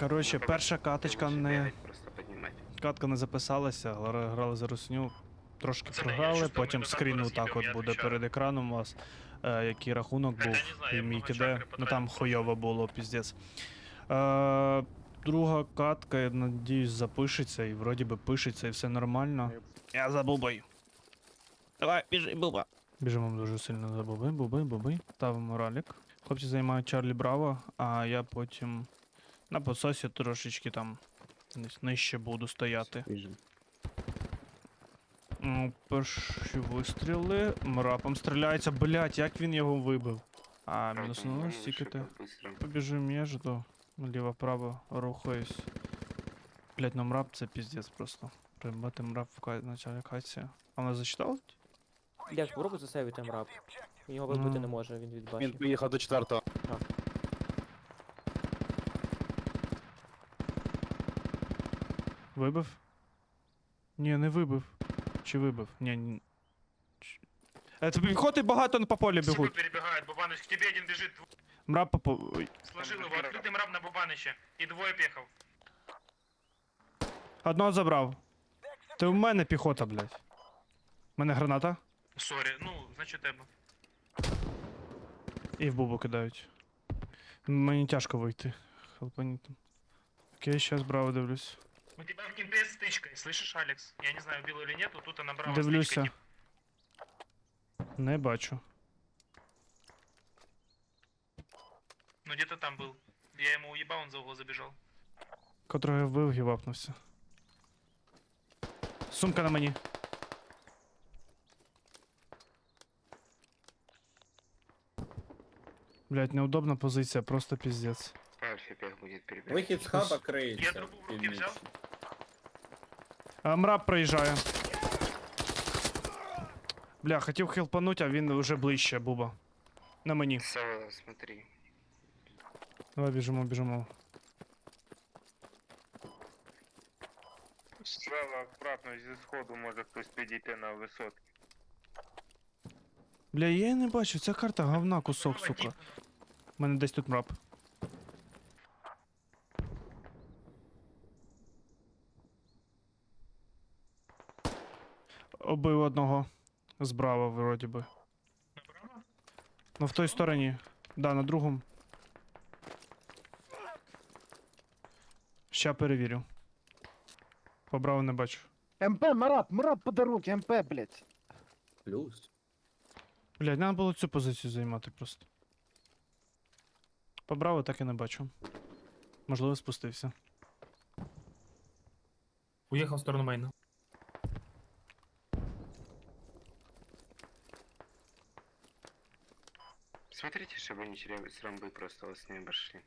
Коротше, перша каточка не. Катка не записалася, гра- грали за русню. Трошки програли, потім скрін отак от буде перед екраном у вас, е, який рахунок був і мій киде. Ну там хуйово було, піздець. Е, друга катка, я надіюсь, запишеться і вроді би пишеться і все нормально. Я за бубой. Давай, біжи, буба. Біжимо дуже сильно за буби, буби, буби. Ставимо ралік. Хлопці займають Чарлі Браво, а я потім на пососі трошечки там десь нижче буду стояти. Ну, перші вистріли. Мрапом стріляється. Блять, як він його вибив. А, мінуснуло стільки ти. Быстро. Побіжи між, то ліво-право рухаюсь. Блять, ну мрап це піздець просто. Прибати мрап в ка... началі каці. А вона зачитала? Я спробуй засейвити мрап. Він його вибити Ну. не може, він від Він поїхав до четвертого. Вибив? Ні, не вибив. Чи вибив? Ні, ні. Ч- Е, Це піхоти багато по полі Типы бігуть. перебегают, Бубаныч, к тебе один бежит, дв- Мрап по полю. Ой. сложил его, открытый мраб на Бубаныча, и двое пехов. Одного забрав. Ти у мене піхота, блядь. У мене граната. Сори, ну, значит, Эбба. І в бубу кидають. Мені тяжко вийти. Хелпані там. Окей, щас браво дивлюсь. У тебя в кемпе с стычкой, слышишь, Алекс? Я не знаю, убил или нет, но тут она брала Дивлюся. стычкой, тип. Не бачу. Ну, где-то там был. Я ему уебал, он за угол забежал. Котрого я вбив, гівапнувся. Сумка на мені. Блять, неудобна позиція, просто піздець. Альфа пех будет перебегать. Вихід з хаба криється. Я трубу в руки північ. А мрап проїжджає. Бля, хотів хелпануть, а він вже ближче, буба. На мені. Сава, смотри. Давай біжимо, біжимо. Справа акуратно зі сходу може хтось підійти на висотки. Бля, я не бачу, ця карта говна кусок, сука. У мене десь тут мрап. Обив одного. Збрава, вроді би. Направо? Ну в той стороні. Да, на другому. Ща перевірю. Побраво не бачу. МП, Марат, Марат по МП, блядь. Плюс. Блядь, треба було цю позицію займати просто. Побраво так і не бачу. Можливо, спустився. Уехал в сторону мейна. Смотрите, чтобы они через- с рамбы просто вас не обошли.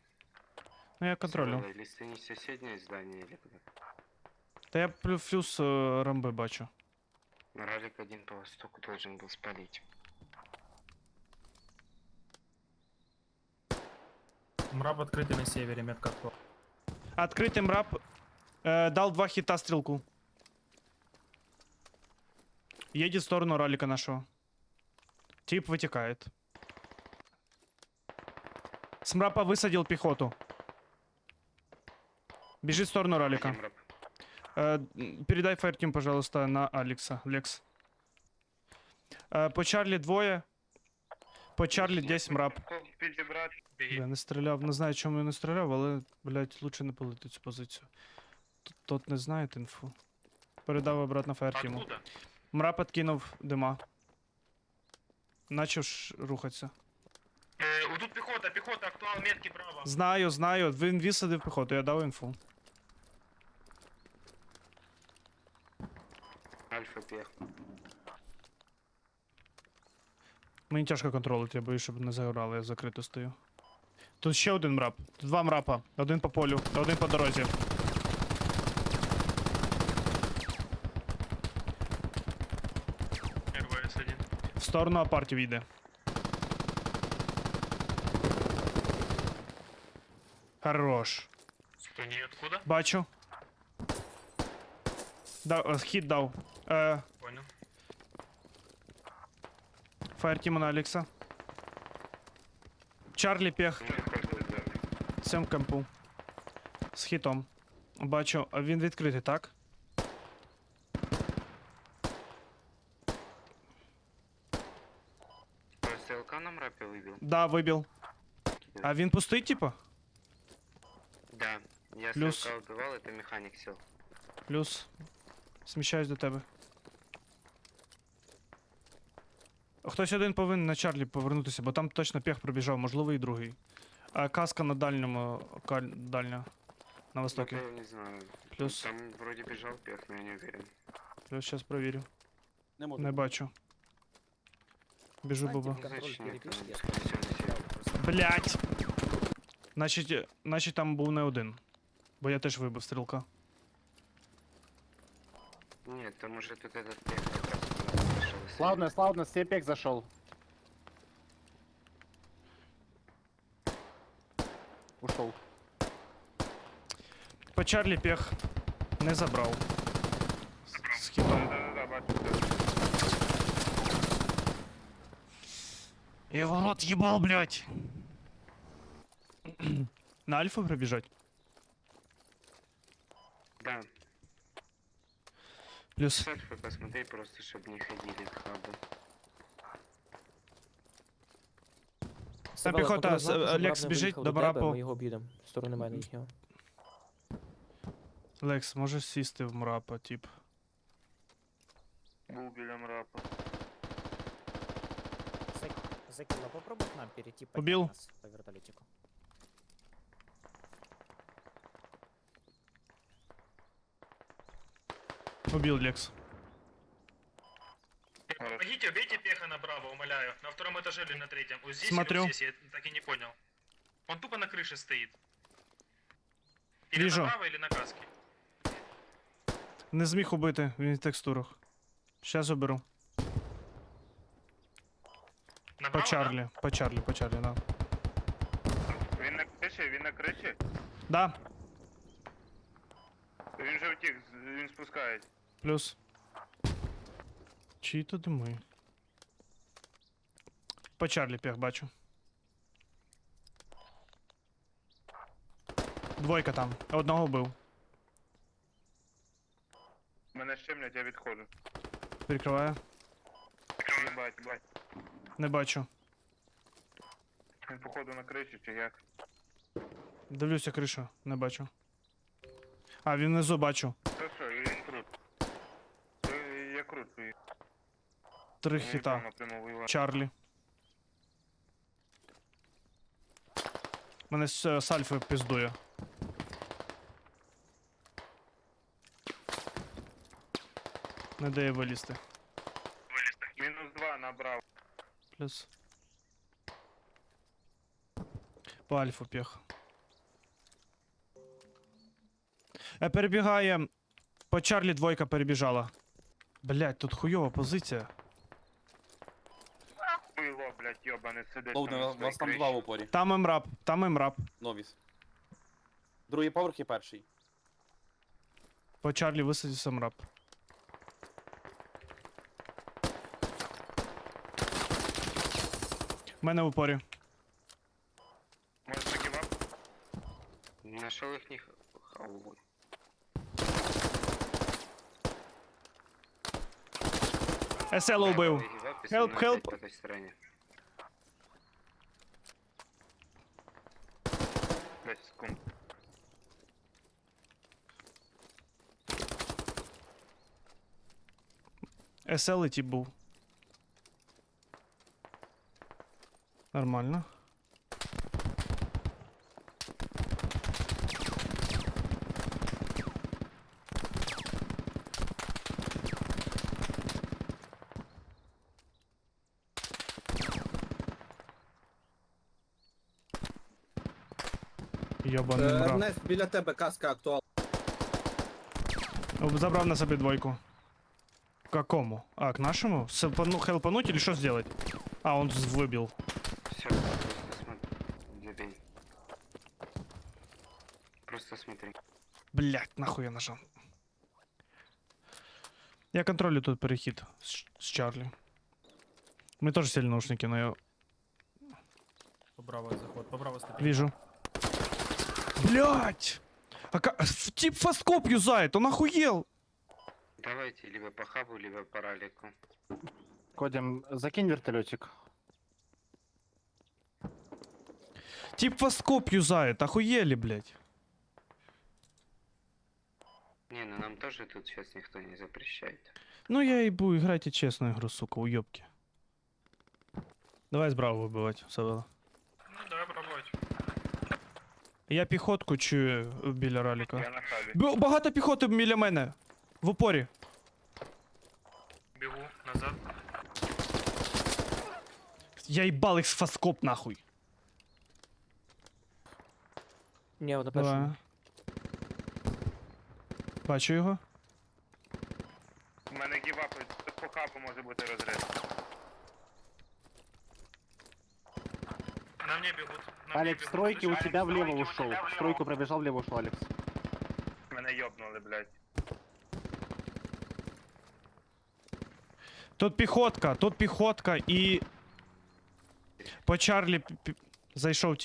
Ну я контролю. Сава, Или стани соседнее здание, или куда. Та я плю- плюс е, рамби бачу. Ралик один по востоку должен был спалить. Мраб открытый на севере, метка кто. Откритий мрап. Е, дал два хіта стрілку. Едет в сторону ралика нашего. Тип вытекает. С мрапа высадил пехоту. Бежит в сторону ралика. Один раб. Э, м, передай фаертим, пожалуйста, на Алекса. Лекс. Э, по Чарлі двоє. По Чарлі десь мрап. Підібрати. Беги. Я не стріляв, не знаю, чому я не стріляв, але, блядь, лучше не палити цю позицію. Т- Тот не знає інфу. Передав обратно фаертіму. Откуда? Мрап откинув дима. Начав ж рухатися. Э, тут пехота, пехота, актуал, метки право. Знаю, знаю. Він висадив піхоту, я дав інфу. Альфа пех. Мені тяжко контролити, я боюсь, щоб не загорали, я закрито стою. Тут ще один мрап. Тут два мрапа. Один по полю, один по дорозі. РВС-1. В сторону апартів йде. Хорош. Кто не откуда? Бачу. Дав, е, хід дав. Е, Понял. Фаертіма на Алекса. Чарлі пех. Ну, каждый, да. Цьому кемпу. З хітом. Бачу, а він відкритий, так? СЛК на мрапе выбил? Да, вибіл. А він пустий, типа? Я Плюс. СЛК убивал, это механик сел. Плюс. Сміщаюсь до тебе. Хтось один повинен на Чарлі повернутися, бо там точно пех пробіжав, можливо, і другий. А каска на дальньому каль- дальня. На востокі. Ну, не знаю. Плюс. Там вроде бежал пех, но я не уверен. Плюс зараз провірю. Не можу. Не бачу. Я на север. Блять! Значить, е, значить там був не один. Бо я теж вибив стрілка. Нет, там уже тут этот пех как раз пошел. Славно, славно, степек зашел. Ушел. По Чарлі пех не забрав. З- З хітом. Да-да-да, бачу. Я в рот ебал, блядь. На альфу пробіжать. Плюс. Сальфы посмотри просто, чтобы не ходили к хабу. Піхота, з- Лекс біжить до барапу. Ми його об'їдемо. В сторону мене їхнього. Лекс, можеш сісти в мрапа, тип. Був біля мрапа. Закила, попробуй к нам перейти поднять Убил. нас по вертолетику. Убил Лекс. Помогите, убейте пеха направо, умоляю. На втором этаже или на третьем. Вот здесь Смотрю. или вот здесь, я так и не понял. Он тупо на крыше стоит. Или Вижу. направо, или на каске. Не зміг убити, він в текстурах. Щас уберу. По Направо, Чарлі, по Чарлі, по Чарлі, да. Він на криші, він на криші. Да, Він вже втік, з- він спускається. Плюс. Чиї то дими? По Чарлі пех бачу. Двойка там. Одного вбив. Мене щемлять, я відходжу. Перекриваю. Їбать, бать. Не бачу. Він походу на криші чи як? Дивлюся кришу, не бачу. А, він внизу бачу. Та що, він крут. Е, Я крут. і Три не хіта. Чарлі. Мене з е, з Альфи піздує. Не дає вилізти. Мінус два набрав. Плюс. По альфу піх. Е, перебігає. По Чарлі двойка перебіжала. Блять, тут хуйова позиція блядь, йобаний сидить. Лоуден, ну, у нас там два в упорі. Там емрап, там емрап. Новіс. Другий поверх і перший. По Чарлі висадився емрап. Мене в упорі. Може, закивав? Нашов їхніх халву. СЛ убив. Хелп, хелп. 15 секунд. Еселиті був. Нормально. Йобаний Е, мрак. Ернест, біля тебе каска актуал. Забрав на себе двойку. Какому? А, к нашему? Селпану, хелпануть или что сделать? А, он з- выбил. Все, просто смотри. Забей. Просто смотри. Блять, нахуй я нажал. Я контролю тут перехід з, з Чарлі. Мы тоже сели наушники, но я По правой заход, по правой ступени. вижу. Блять! А ка- ф- тип фаскоп юзает, он охуел! Давайте либо по хабу, либо по ралику. Кодим, закинь вертолетик. Тип фаскоп юзает, охуели, блядь. Не, ну нам тоже тут сейчас никто не запрещает. Ну я и буду играть и честную игру, сука, уёбки. Давай справа выбивать, Савела. Я піхотку чую біля Я на хабі. Б- Багато піхоти біля мене. В упорі. Бегу назад. Я їбал їх з фаскоп нахуй. Ні, от на Давай. першому. Бачу його. У мене гівапи, по хабу може бути розрив. Мне бегут. На мне Алекс, бегут. стройки у слышишь? тебя влево стройки у ушел. тебя В влево. стройку пробежал, влево ушел, Алекс. Мене йобнули, блядь. Тут піхотка, тут піхотка і. По Чарлі пі- пі- зайшов.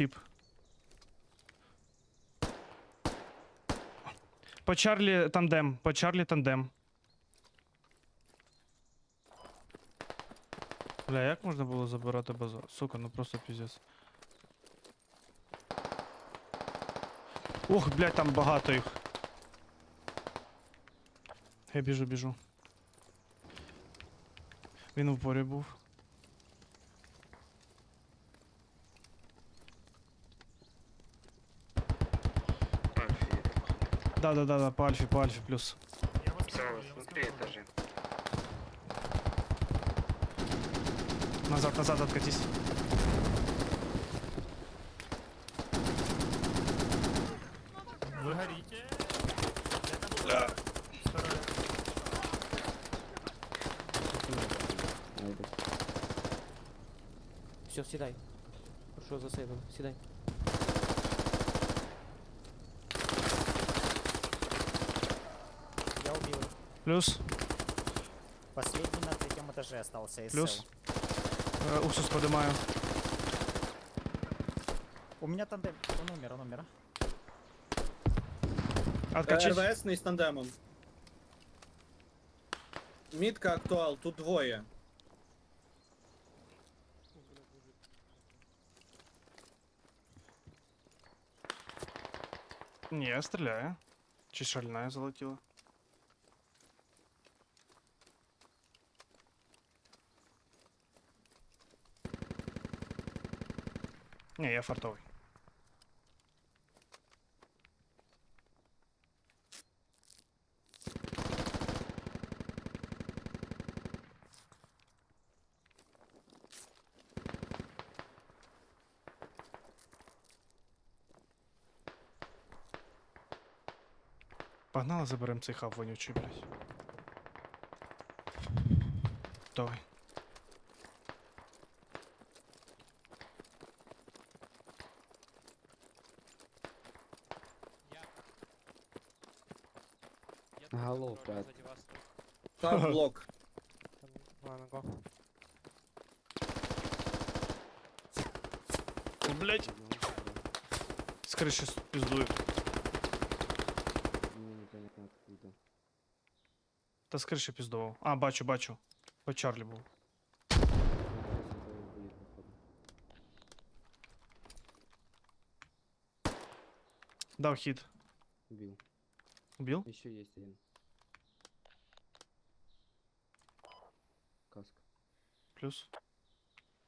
По Чарлі тандем, по Чарлі тандем. Бля, як можна було забирати базу? Сука, ну просто піздець. Ох, блядь, там багато їх. Я біжу, біжу. Він в порі був. Альфи. Да-да-да, по альфі, по альфі плюс. Назад, назад откатись. Вы горите. Стараюсь. Все, сідай. Що за сейвом? Сідай. Я убил. Плюс, Последний на третьем этаже остался СЛ. плюс. Е, Уксус подимаю. У меня тандем. Он умер, он умер. Откачись. РВС з тандемом. Мітка актуал, тут двоє. Ні, стріляє. Чи шальна залетіла? Ні, я фартовий. Погнали, заберемо цей хаб вонючий, блядь. Давай. Голов, блядь. Там блок. О, блядь. С крыши пиздует. Та з криші піздував. А, бачу, бачу. По Чарлі був. Дав хід. Убил. Убил? Еще есть один. Каск. Плюс.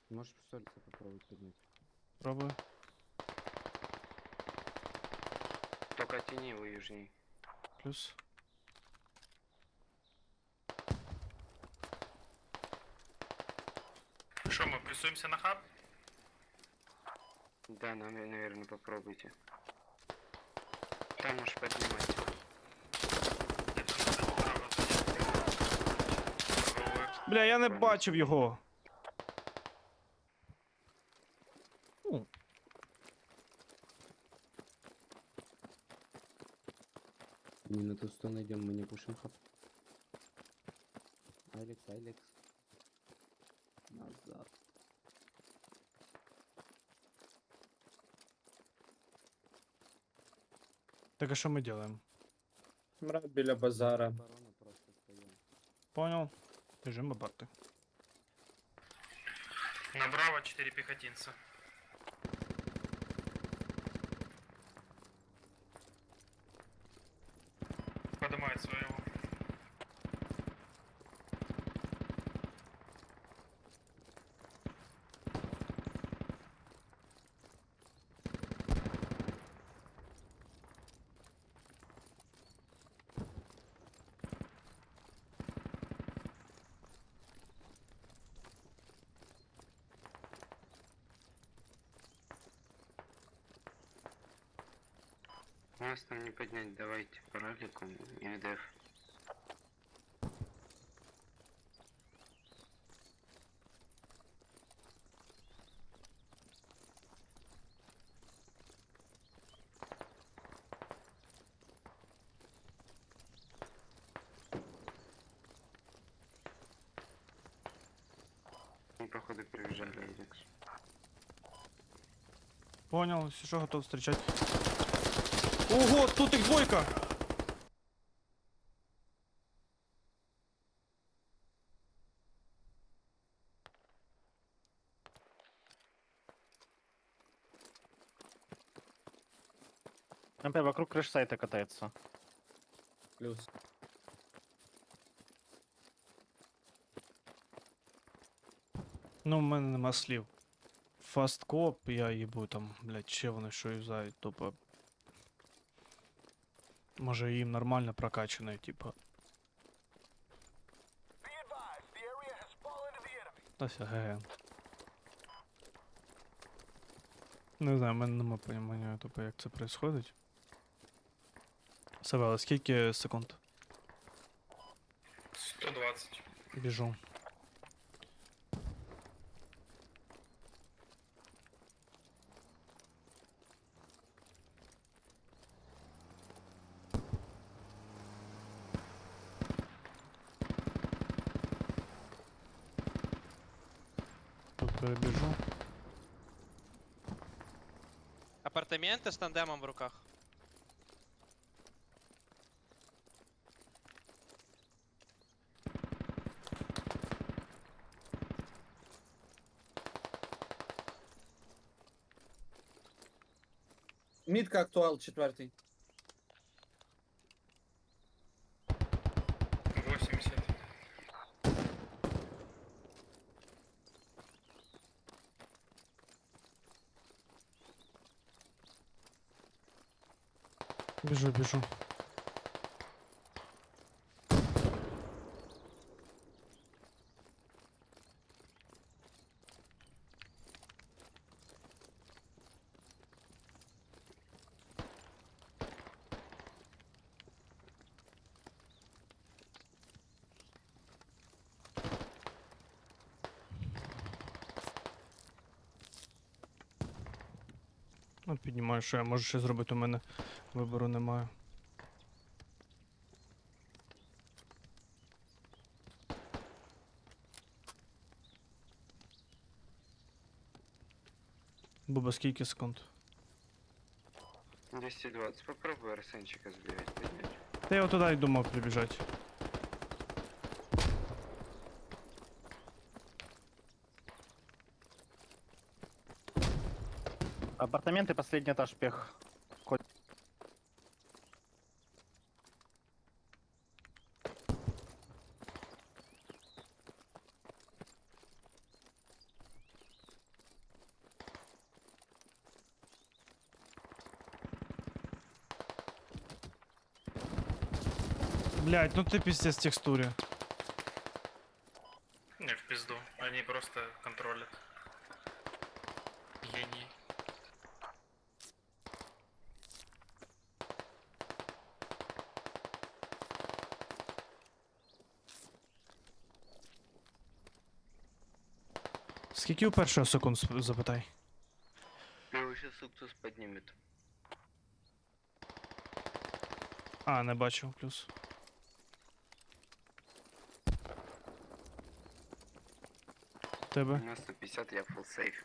Можешь пистолета попробовать поднять. Пробую. Только тяни его южней. Плюс. Прессуемся на хаб? Да, наверное, попробуйте. Там уж поднимать. Бля, я не бачив його. Не на ту сторону идем, мы не пушим хаб. Алекс, Алекс. Назад. Так а що ми робимо? Мрак біля базара. Понял. Біжимо бати. Направо 4 пехотинца. Нас там не поднять, давайте параликом или деф. походу прибежали, Алекс. Понял, все, готов встречать. Ого, тут їх двойка! МП вокруг крыш сайта катается. Плюс. Ну, в мене нема слів. Фасткоп, я їбу там, блядь, ще вони що юзають, тупо. Може їм нормально прокачане, типа. Та ся ге. Не знаю, в мене нема понімання, тупо, як це происходить. Савела, скільки секунд? 120. Біжу. Элементы с тандемом в руках. Мидка актуал четвертый. Біжу, біжу. Ну, піднімаю, що я можу ще зробити, у мене вибору немає. Буба, скільки секунд? 220. Попробуй Арсенчика сбивать, поднять. Та я туди й думав прибіжати. Апартаменты, последний этаж, пех. Код- Блять, ну ти пиздец в текстурі. Не, в пизду. Они просто контролят. У першого секунд запитай? Его сейчас Суптус поднимет. А, не бачу, плюс. У Тебе. нас 150, я full сейф.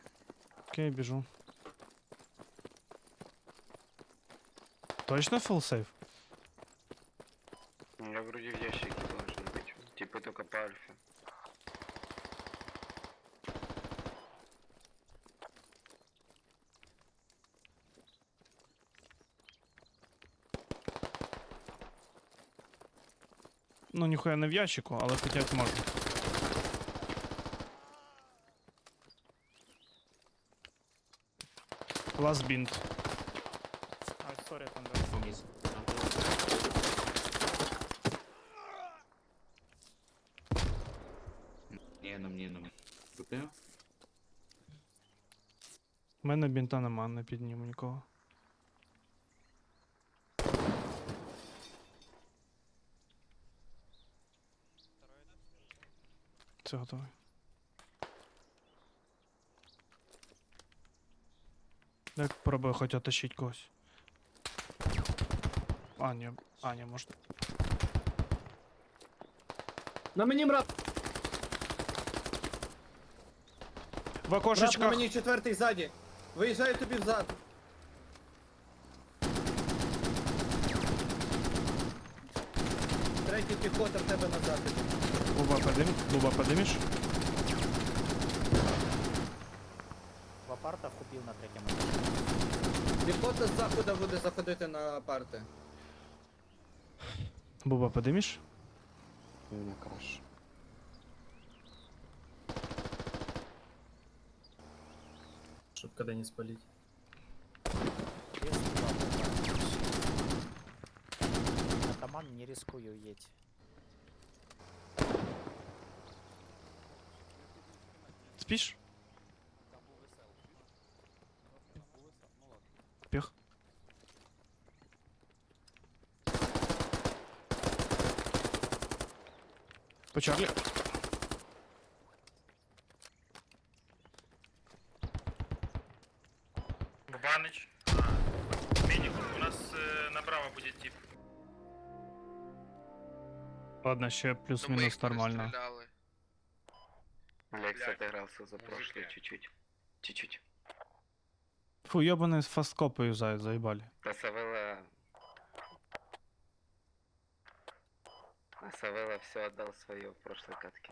Окей, біжу. Точно full сейф? Ну, ніхуя не в ящику, але хотять можна. Last бінт. Ай, сорі, там? У мене бінта нема, не підніму нікого. Все готовий. Як пробую хоч оточить когось. А, ні, а, ні, можна. На мені мрап! В Мрап на окошечках. мені четвертий ззаді. Виїжджаю тобі взад. Третій піхота в тебе назад. Буба подим, Буба подимиш? В апартах убив на третьому. Піхота з заходу буде заходити на парти. Буба подимиш? У меня краш. Чтоб когда не спалить. Атаман не рискую едь. Спиш? Піх. По Чарлі. Бубанич. А, Медик, у нас э, направо будет тип. Ладно, ще плюс-мінус нормально. Лекс отыгрался за прошлое чуть-чуть. Чуть-чуть. Фу, ебаные фасткопы юзают, заебали. А Савелла... А Савелла все отдал свое в прошлой катке.